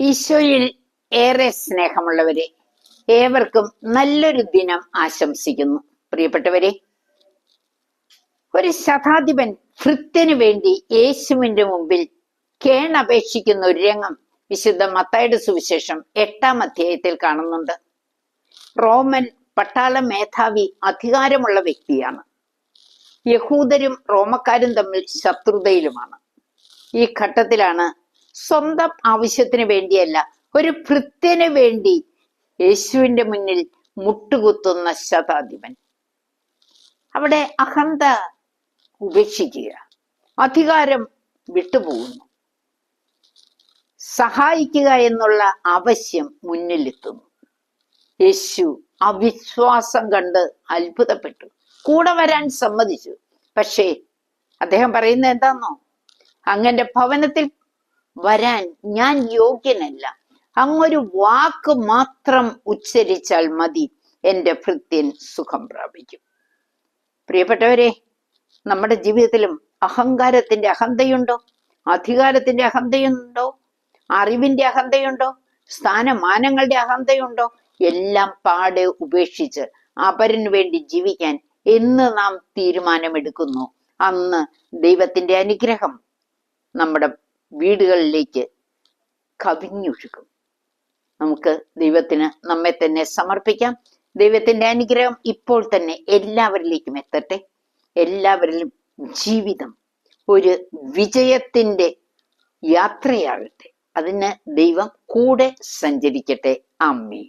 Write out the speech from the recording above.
ഈശോയിൽ ഏറെ സ്നേഹമുള്ളവരെ ഏവർക്കും നല്ലൊരു ദിനം ആശംസിക്കുന്നു. പ്രിയപ്പെട്ടവരെ ഒരു ശതാധിപൻ ഭൃത്യനു വേണ്ടി യേശുവിന്റെ മുമ്പിൽ കേണപേക്ഷിക്കുന്ന ഒരു രംഗം വിശുദ്ധ മത്തായുടെ സുവിശേഷം എട്ടാം അധ്യായത്തിൽ കാണുന്നുണ്ട്. റോമൻ പട്ടാള മേധാവി അധികാരമുള്ള വ്യക്തിയാണ്. യഹൂദരും റോമക്കാരും തമ്മിൽ ശത്രുതയിലുമാണ്. ഈ ഘട്ടത്തിലാണ് സ്വന്തം ആവശ്യത്തിന് വേണ്ടിയല്ല ഒരു ഭൃത്യന് വേണ്ടി യേശുവിന്റെ മുന്നിൽ മുട്ടുകുത്തുന്ന ശതാധിപൻ. അവിടെ അഹന്ത ഉപേക്ഷിക്കുക അധികാരം വിട്ടുപോകുന്നു. സഹായിക്കുക എന്നുള്ള ആവശ്യം മുന്നിലെത്തുന്നു. യേശു അവിശ്വാസം കണ്ട് അത്ഭുതപ്പെട്ടു. കൂടെ വരാൻ സമ്മതിച്ചു. പക്ഷേ അദ്ദേഹം പറയുന്നത് എന്താന്നോ? അങ്ങന്റെ ഭവനത്തിൽ വരാൻ ഞാൻ യോഗ്യനല്ല. അങ്ങൊരു വാക്ക് മാത്രം ഉച്ചരിച്ചാൽ മതി എന്റെ ഭൃത്യൻ സുഖം പ്രാപിക്കും. പ്രിയപ്പെട്ടവരെ നമ്മുടെ ജീവിതത്തിലും അഹങ്കാരത്തിന്റെ അഹന്തയുണ്ടോ? അധികാരത്തിന്റെ അഹന്തയുണ്ടോ? അറിവിന്റെ അഹന്തയുണ്ടോ? സ്ഥാനമാനങ്ങളുടെ അഹന്തയുണ്ടോ? എല്ലാം പാടെ ഉപേക്ഷിച്ച് അപരന് വേണ്ടി ജീവിക്കാൻ എന്ന് നാം തീരുമാനമെടുക്കുന്നു. അന്ന് ദൈവത്തിന്റെ അനുഗ്രഹം നമ്മുടെ വീടുകളിലേക്ക് കവിഞ്ഞൊഴുകും. നമുക്ക് ദൈവത്തിന് നമ്മെ തന്നെ സമർപ്പിക്കാം. ദൈവത്തിന്റെ അനുഗ്രഹം ഇപ്പോൾ തന്നെ എല്ലാവരിലേക്കും എത്തട്ടെ. എല്ലാവരിലും ജീവിതം ഒരു വിജയത്തിന്റെ യാത്രയാകട്ടെ. അതിന് ദൈവം കൂടെ സഞ്ചരിക്കട്ടെ. അമ്മേ